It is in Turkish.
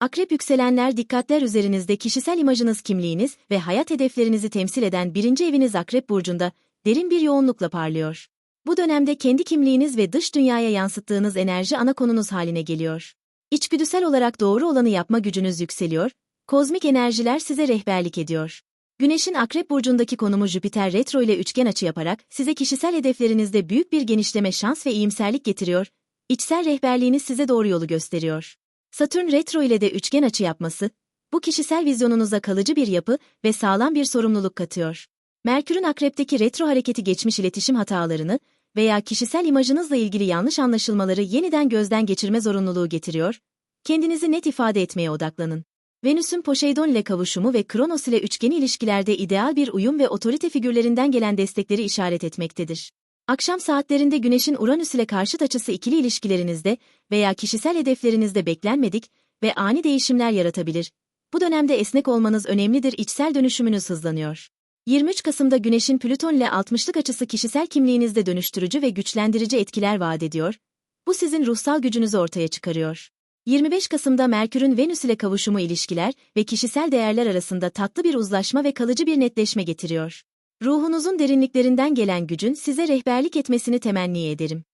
Akrep yükselenler dikkatler üzerinizde kişisel imajınız kimliğiniz ve hayat hedeflerinizi temsil eden birinci eviniz Akrep Burcu'nda derin bir yoğunlukla parlıyor. Bu dönemde kendi kimliğiniz ve dış dünyaya yansıttığınız enerji ana konunuz haline geliyor. İçgüdüsel olarak doğru olanı yapma gücünüz yükseliyor, kozmik enerjiler size rehberlik ediyor. Güneşin Akrep Burcu'ndaki konumu Jüpiter retro ile üçgen açı yaparak size kişisel hedeflerinizde büyük bir genişleme şans ve iyimserlik getiriyor, içsel rehberliğiniz size doğru yolu gösteriyor. Satürn retro ile de üçgen açı yapması, bu kişisel vizyonunuza kalıcı bir yapı ve sağlam bir sorumluluk katıyor. Merkür'ün Akrep'teki retro hareketi geçmiş iletişim hatalarını veya kişisel imajınızla ilgili yanlış anlaşılmaları yeniden gözden geçirme zorunluluğu getiriyor, kendinizi net ifade etmeye odaklanın. Venüs'ün Poseidon ile kavuşumu ve Kronos ile üçgeni ilişkilerde ideal bir uyum ve otorite figürlerinden gelen destekleri işaret etmektedir. Akşam saatlerinde Güneş'in Uranüs ile karşıt açısı ikili ilişkilerinizde veya kişisel hedeflerinizde beklenmedik ve ani değişimler yaratabilir. Bu dönemde esnek olmanız önemlidir, içsel dönüşümünüz hızlanıyor. 23 Kasım'da Güneş'in Plüton ile 60'lık açısı kişisel kimliğinizde dönüştürücü ve güçlendirici etkiler vaat ediyor. Bu sizin ruhsal gücünüzü ortaya çıkarıyor. 25 Kasım'da Merkür'ün Venüs ile kavuşumu ilişkiler ve kişisel değerler arasında tatlı bir uzlaşma ve kalıcı bir netleşme getiriyor. Ruhunuzun derinliklerinden gelen gücün size rehberlik etmesini temenni ederim.